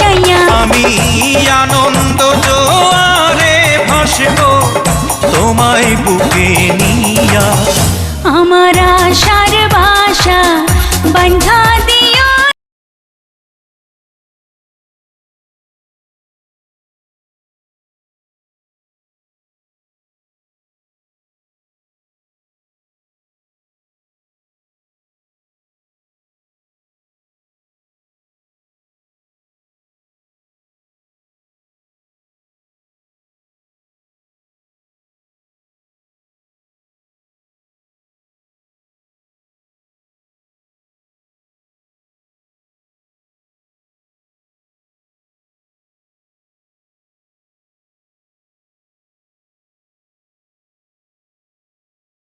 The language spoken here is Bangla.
চাইয়া। আমি আনো